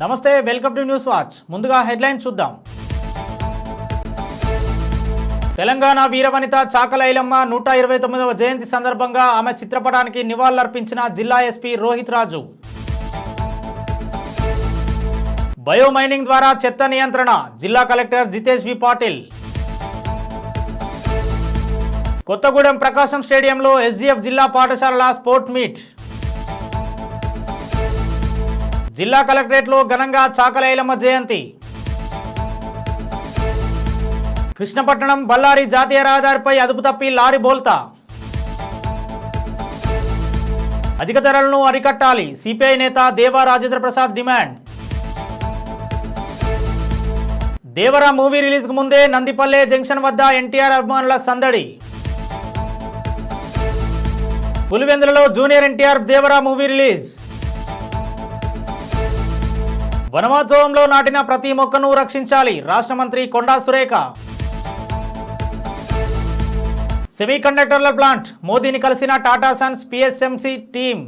నమస్తే welcome to news watch. ముందుగా headlines చూద్దాం. తెలంగాణ వీరవనిత చాకలైలమ్మ నూట ఇరవై తొమ్మిదవ జయంతి సందర్భంగా ఆమె చిత్రపటానికి నివాళులర్పించిన జిల్లా ఎస్పీ రోహిత్ రాజు. బయోమైనింగ్ ద్వారా చెత్త నియంత్రణ జిల్లా కలెక్టర్ జితేష్ వి పాటిల్. కొత్తగూడెం ప్రకాశం స్టేడియంలో ఎస్జీఎఫ్ జిల్లా పాఠశాలల స్పోర్ట్ మీట్. జిల్లా కలెక్టరేట్లో ఘనంగా చాకలైలమ్మ జయంతి. కృష్ణపట్నం బళ్ళారి జాతీయ రహదారిపై అదుపు తప్పి లారీ బోల్తా. అధిక ధరలను అరికట్టాలి సిపిఐ నేత దేవా రాజేంద్ర ప్రసాద్ డిమాండ్. దేవరా మూవీ రిలీజ్కు ముందే నందిపల్లె జంక్షన్ వద్ద ఎన్టీఆర్ అభిమానుల సందడి. పులివెందులలో junior NTR Devara movie release. వనమోత్సవంలో నాటిన ప్రతి మొక్కను రక్షించాలి. రాష్ట్ర మంత్రి కొండా సురేఖ. సెమీ కండక్టర్ల ప్లాంట్. మోదీని కలిసిన Tata Sons PSMC team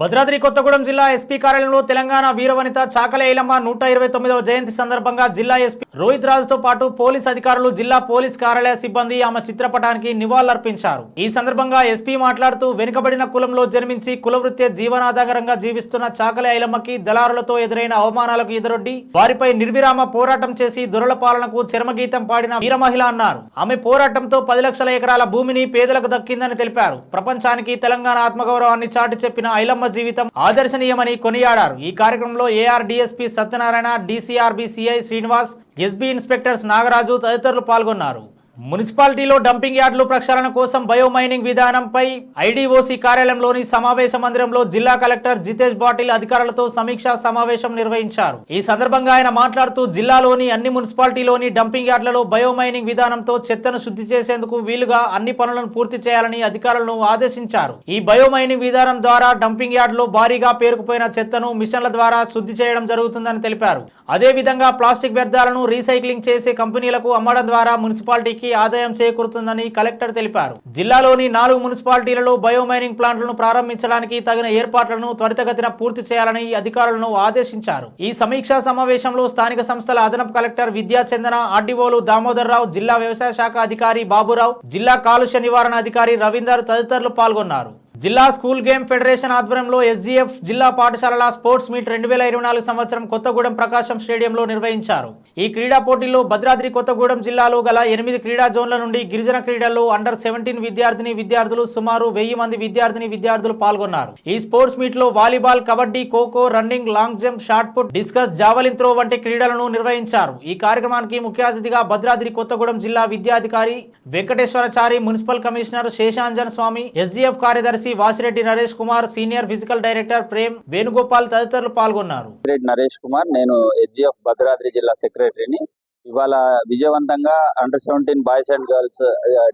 Bhadradri Kothagudem జిల్లా ఎస్పీ కార్యాలయంలో తెలంగాణ వీరవనిత చాకల ఐలమ్మ నూట ఇరవై తొమ్మిదవ జయంతి సందర్భంగా జిల్లా ఎస్పీ రోహిత్ రాజుతో పాటు పోలీస్ అధికారులు జిల్లా పోలీస్ కార్యాలయ సిబ్బంది ఆమె చిత్రపటానికి నివాళులర్పించారు. ఈ సందర్భంగా ఎస్పీ మాట్లాడుతూ వెనుకబడిన కులంలో జన్మించి కులవృత్తే జీవనాధారంగా జీవిస్తున్న చాకలి ఐలమ్మకి దళారులతో ఎదురైన అవమానాలకు ఎదురొడ్డి వారిపై నిర్విరామ పోరాటం చేసి దొరల పాలనకు చర్మగీతం పాడిన వీర మహిళ అన్నారు. ఆమె పోరాటంతో పది లక్షల ఎకరాల భూమిని పేదలకు దక్కిందని తెలిపారు. ప్రపంచానికి తెలంగాణ ఆత్మగౌరవాన్ని చాటి చెప్పిన ఐలమ్మ జీవితం ఆదర్శనీయమని కొనియాడారు. ఈ కార్యక్రమంలో AR DSP Satyanarayana DCRB CI Srinivas SB inspectors Nagaraju తదితరులు పాల్గొన్నారు. మున్సిపాలిటీలో డంపింగ్ యార్డులు ప్రక్షాళన కోసం బయోమైనింగ్ విధానంపై ఐడిఓసి కార్యాలయంలోని సమావేశ మందిరంలో జిల్లా కలెక్టర్ జితేష్ బాటిల్ అధికారులతో సమీక్షా సమావేశం నిర్వహించారు. ఈ సందర్భంగా ఆయన మాట్లాడుతూ జిల్లాలోని అన్ని మున్సిపాలిటీలోని డంపింగ్ యార్డులలో బయోమైనింగ్ విధానంతో చెత్తను శుద్ధి చేసేందుకు వీలుగా అన్ని పనులను పూర్తి చేయాలని అధికారులను ఆదేశించారు. ఈ బయోమైనింగ్ విధానం ద్వారా డంపింగ్ యార్డులో భారీగా పేరుకుపోయిన చెత్తను మిషన్ల ద్వారా శుద్ధి చేయడం జరుగుతుందని తెలిపారు. అదేవిధంగా ప్లాస్టిక్ వ్యర్థాలను రీసైక్లింగ్ చేసే కంపెనీలకు అమ్మడం ద్వారా మున్సిపాలిటీకి ఆదాయం చేకూరుతుందని కలెక్టర్ తెలిపారు. జిల్లాలోని నాలుగు మున్సిపాలిటీలలో బయోమైనింగ్ ప్లాంట్లను ప్రారంభించడానికి తగిన ఏర్పాట్లను త్వరితగతిన పూర్తి చేయాలని అధికారులను ఆదేశించారు. ఈ సమీక్షా సమావేశంలో స్థానిక సంస్థల అదనపు కలెక్టర్ విద్యాచందన ఆర్డీఓలు దామోదర్ రావు జిల్లా వ్యవసాయ శాఖ అధికారి బాబురావు జిల్లా కాలుష్య నివారణ అధికారి రవీందర్ తదితరులు పాల్గొన్నారు. జిల్లా స్కూల్ గేమ్ ఫెడరేషన్ ఆధ్వర్యంలో ఎస్జీఎఫ్ జిల్లా పాఠశాలల స్పోర్ట్స్ మీట్ రెండు వేల ఇరవై నాలుగు సంవత్సరం కొత్తగూడెం ప్రకాశం స్టేడియంలో నిర్వహించారు. ఈ క్రీడా పోటీల్లో భద్రాద్రి కొత్తగూడెం జిల్లాలో గల ఎనిమిది క్రీడా జోన్ల నుండి గిరిజన క్రీడల్లో అండర్ సెవెంటీన్ విద్యార్థిని విద్యార్థులు సుమారు వెయ్యి మంది విద్యార్థిని విద్యార్థులు పాల్గొన్నారు. ఈ స్పోర్ట్స్ మీట్లో volleyball kabaddi kho kho running long jump shot put discus javelin throw వంటి క్రీడలను నిర్వహించారు. ఈ కార్యక్రమానికి ముఖ్య అతిథిగా భద్రాద్రి కొత్తగూడెం జిల్లా విద్యాధికారి Venkateswarachari municipal commissioner Seshanjan Swamy SGF కార్యదర్శి Vasireddy Naresh Kumar senior physical director Prem Venugopal తదితరులు పాల్గొన్నారు. నరేష్ కుమార్ నేను ఎస్జిఎఫ్ భద్రాద్రి జిల్లా సెక్రటరీని. ఇవాళ విజయవంతంగా under seventeen boys and girls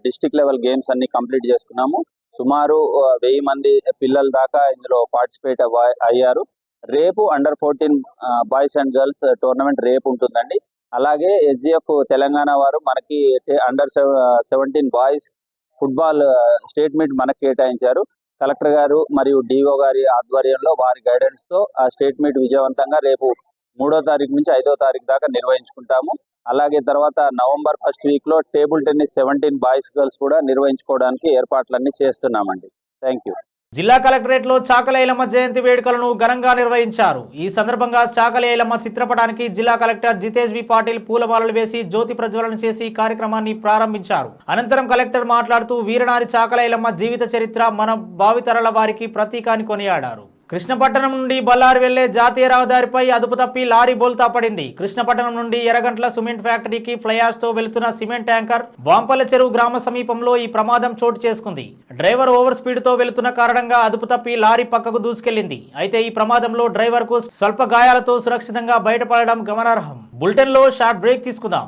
district level games అన్ని కంప్లీట్ చేసుకున్నాము. సుమారు వెయ్యి మంది పిల్లల దాకా ఇందులో పార్టిసిపేట్ అయ్యారు. రేపు under fourteen boys and girls tournament రేపు ఉంటుందండి. అలాగే ఎస్జిఎఫ్ తెలంగాణ వారు మనకి under seventeen boys football state meet మనకు కేటాయించారు. కలెక్టర్ గారు మరియు డిఓ గారి ఆధ్వర్యంలో వారి గైడెన్స్తో ఆ స్టేట్ మీట్ విజయవంతంగా రేపు మూడో తారీఖు నుంచి ఐదో తారీఖు దాకా నిర్వహించుకుంటాము. అలాగే తర్వాత నవంబర్ ఫస్ట్ వీక్లో table tennis seventeen boys girls కూడా నిర్వహించుకోవడానికి ఏర్పాట్లన్నీ చేస్తున్నామండి. థ్యాంక్ యూ జిల్లా కలెక్టరేట్లో చాకలైలమ్మ జయంతి వేడుకలను ఘనంగా నిర్వహించారు. ఈ సందర్భంగా చాకలైలమ్మ చిత్రపటానికి జిల్లా కలెక్టర్ జితేష్ వి. పాటిల్ పూలమాలలు వేసి జ్యోతి ప్రజ్వలన చేసి కార్యక్రమాన్ని ప్రారంభించారు. అనంతరం కలెక్టర్ మాట్లాడుతూ వీరనారి చాకలైలమ్మ జీవిత చరిత్ర మన భావితరాల వారికి ప్రతీకాన్ని కొనియాడారు. కృష్ణపట్నం నుండి బల్లారు వెళ్ళే జాతీయ రహదారిపై అదుపు తప్పి లారీ బోల్తా పడింది. కృష్ణపట్నం నుండి ఎర్రగంట్ల సిమెంట్ ఫ్యాక్టరీకి ఫ్లైఆర్స్తో వెళుతున్న సిమెంట్ ట్యాంకర్ వాంపల్ల చెరువు గ్రామ సమీపంలో ఈ ప్రమాదం చోటు చేసుకుంది. డ్రైవర్ ఓవర్ స్పీడ్తో వెళుతున్న కారణంగా అదుపు తప్పి లారీ పక్కకు దూసుకెళ్ళింది అయితే ఈ ప్రమాదంలో డ్రైవర్కు స్వల్ప గాయాలతో సురక్షితంగా బయటపడడం గమనార్హం. బులెటిన్లో షార్ట్ బ్రేక్ తీసుకుందాం.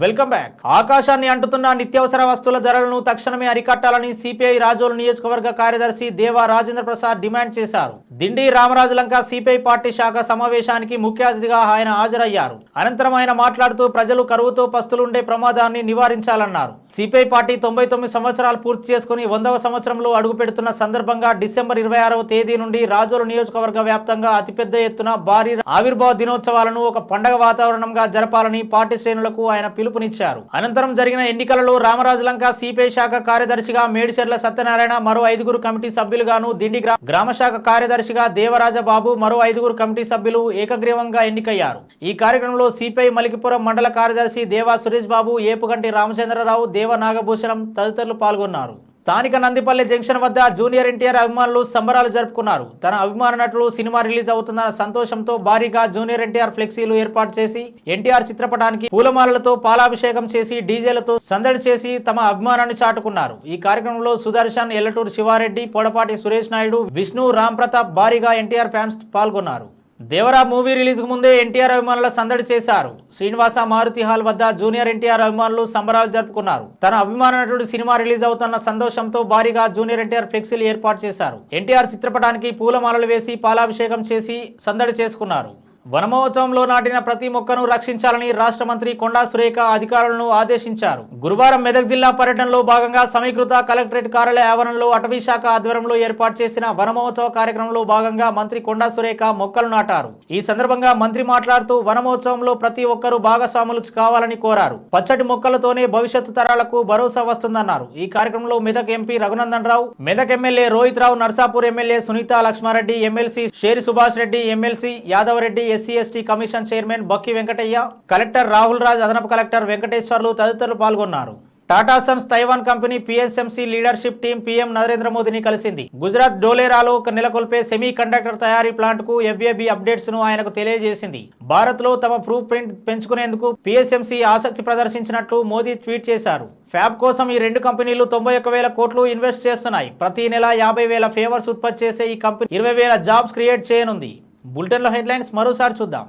Welcome back. ఆకాశాన్ని అంటుతున్న నిత్యావసర వస్తువుల ధరలను తక్షణమే అరికట్టాలని సిపిఐ రాజోలు నియోజకవర్గ కార్యదర్శి దేవా రాజేంద్ర ప్రసాద్ డిమాండ్ చేశారు. దిండి రామరాజు లంక సిపిఐ పార్టీ శాఖ సమావేశానికి ముఖ్య అతిథిగా ఆయన హాజరయ్యారు. అనంతరం ఆయన మాట్లాడుతూ ప్రజలు కరువుతో పస్తులుండే ప్రమాదాన్ని నివారించాలన్నారు. సిపిఐ పార్టీ తొంభై తొమ్మిది సంవత్సరాలు పూర్తి చేసుకుని వందవ సంవత్సరంలో అడుగుపెడుతున్న సందర్భంగా డిసెంబర్ ఇరవై ఆరవ తేదీ నుండి రాజోలు నియోజకవర్గ వ్యాప్తంగా అతిపెద్ద ఎత్తున భారీ ఆవిర్భావ దినోత్సవాలను ఒక పండగ వాతావరణంగా జరపాలని పార్టీ శ్రేణులకు ఆయన పిలుపునిచ్చారు. అనంతరం జరిగిన ఎన్నికలలో రామరాజు లంక సిపిఐ శాఖ కార్యదర్శిగా మేడిచెర్ల సత్యనారాయణ మరో ఐదుగురు కమిటీ సభ్యులుగాను దిండి గ్రామ శాఖ కార్యదర్శిగా దేవరాజ బాబు మరో ఐదుగురు కమిటీ సభ్యులు ఏకగ్రీవంగా ఎన్నికయ్యారు. ఈ కార్యక్రమంలో సిపిఐ మలికిపురం మండల కార్యదర్శి దేవా సురేష్ బాబు ఏపుగంటి రామచంద్రరావు దేవ నాగభూషణం తదితరులు పాల్గొన్నారు. స్థానిక నందిపల్లి జంక్షన్ వద్ద జూనియర్ ఎన్టీఆర్ అభిమానులు సంబరాలు జరుపుకున్నారు. తన అభిమాన నటుడు సినిమా రిలీజ్ అవుతుందన్న సంతోషంతో భారీగా జూనియర్ ఎన్టీఆర్ ఫ్లెక్సీలు ఏర్పాటు చేసి ఎన్టీఆర్ చిత్రపటానికి పూలమాలలతో పాలాభిషేకం చేసి డీజేలతో సందడి చేసి తమ అభిమానాన్ని చాటుకున్నారు. ఈ కార్యక్రమంలో సుదర్శన్ ఎల్లటూరు శివారెడ్డి పొడపాటి సురేష్ నాయుడు విష్ణు రామ్ ప్రతాప్ భారీగా ఎన్టీఆర్ ఫ్యాన్స్ పాల్గొన్నారు. దేవరా మూవీ రిలీజ్కు ముందే ఎన్టీఆర్ అభిమానుల సందడి చేశారు. శ్రీనివాస మారుతి హాల్ వద్ద జూనియర్ ఎన్టీఆర్ అభిమానులు సంబరాలు జరుపుకున్నారు. తన అభిమాన నటుడు సినిమా రిలీజ్ అవుతున్న సంతోషంతో భారీగా జూనియర్ ఎన్టీఆర్ ఫ్లెక్సీలు ఏర్పాటు చేశారు. ఎన్టీఆర్ చిత్రపటానికి పూలమాలలు వేసి పాలాభిషేకం చేసి సందడి చేసుకున్నారు. వనమహోత్సవంలో నాటిన ప్రతి మొక్కను రక్షించాలని రాష్ట్ర మంత్రి కొండా సురేఖ అధికారులను ఆదేశించారు. గురువారం మెదక్ జిల్లా పర్యటనలో భాగంగా సమీకృత కలెక్టరేట్ కార్యాలయ ఆవరణలో అటవీ శాఖ ఆధ్వర్యంలో ఏర్పాటు చేసిన వనమహోత్సవ కార్యక్రమంలో భాగంగా మంత్రి కొండా సురేఖ మొక్కలు నాటారు. ఈ సందర్భంగా మంత్రి మాట్లాడుతూ వనమహోత్సవంలో ప్రతి ఒక్కరూ భాగస్వాములు కావాలని కోరారు. పచ్చటి మొక్కలతోనే భవిష్యత్తు తరాలకు భరోసా వస్తుందన్నారు. ఈ కార్యక్రమంలో Medak MP Raghunandan Rao Medak MLA Rohit Rao Narsapur MLA Sunitha Laxma Reddy MLC Sheri Subhash Reddy MLC Yadav Reddy SC ST commission chairman Bakki Venkataiah collector Rahul Raj అదనపు కలెక్టర్ వెంకటేశ్వర్లు తదితరులు పాల్గొన్నారు. Tata Sons Taiwan company PSMC leadership team PM Narendra మోదీని కలిసింది. గుజరాత్ డోలేరాలో నెలకొల్పే semiconductor తయారీ ప్లాంట్కు FAB అప్డేట్స్ను ఆయనకు తెలియజేసింది. భారత్లో తమ ప్రూఫ్ ప్రింట్ పెంచుకునేందుకు పిఎస్ఎంసీ ఆసక్తి ప్రదర్శించినట్లు మోదీ ట్వీట్ చేశారు. ఫ్యాబ్ కోసం ఈ రెండు కంపెనీలు తొంభై ఒక్క వేల కోట్లు ఇన్వెస్ట్ చేస్తున్నాయి. ప్రతి నెల యాభై వేల ఫేవర్స్ ఉత్పత్తి చేసే ఈ కంపెనీ ఇరవై వేల జాబ్స్ క్రియేట్ చేయనుంది. బులెటిన్లో హెడ్లైన్స్ మరోసారి చూద్దాం.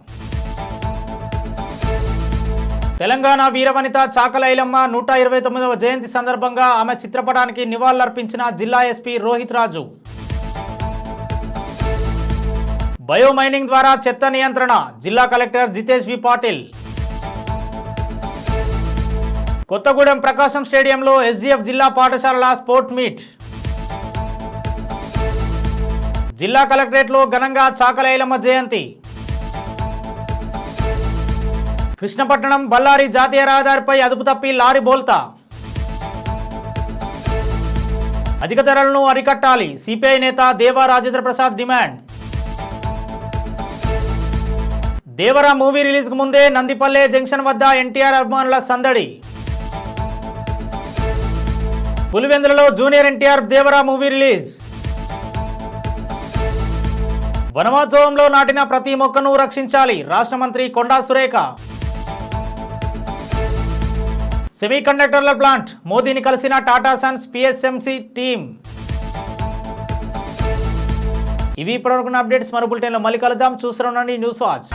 తెలంగాణ వీరవనిత చాకలైలమ్మ నూట ఇరవై తొమ్మిదవ జయంతి సందర్భంగా ఆమె చిత్రపటానికి నివాళులర్పించిన జిల్లా ఎస్పీ రోహిత్ రాజు. బయోమైనింగ్ ద్వారా చెత్త నియంత్రణ జిల్లా కలెక్టర్ జితేష్ వి పాటిల్. కొత్తగూడెం ప్రకాశం స్టేడియంలో ఎస్జీఎఫ్ జిల్లా పాఠశాలల స్పోర్ట్ మీట్. జిల్లా కలెక్టరేట్లో ఘనంగా చాకలైలమ్మ జయంతి. కృష్ణపట్నం బళ్ళారి జాతీయ రహదారిపై అదుపు తప్పి లారీ బోల్తా. అధిక ధరలను అరికట్టాలి సిపిఐ నేత దేవా రాజేంద్ర ప్రసాద్ డిమాండ్. దేవరా మూవీ రిలీజ్కు ముందే నందిపల్లె జంక్షన్ వద్ద ఎన్టీఆర్ అభిమానుల సందడి. పులివెందులలో junior NTR Devara movie release. వనమోత్సవంలో నాటిన ప్రతి మొక్కను రక్షించాలి. రాష్ట్ర మంత్రి కొండా సురేఖ. సెమీ కండక్టర్ల ప్లాంట్. మోదీని కలిసిన టాటా సన్స్ పిఎస్ఎంసి టీం ఇవి ఇప్పటివరకు అప్డేట్స్. మరో బులెటిన్లో మళ్ళీ కలుద్దాం. చూస్తూ ఉండండి న్యూస్ వాచ్.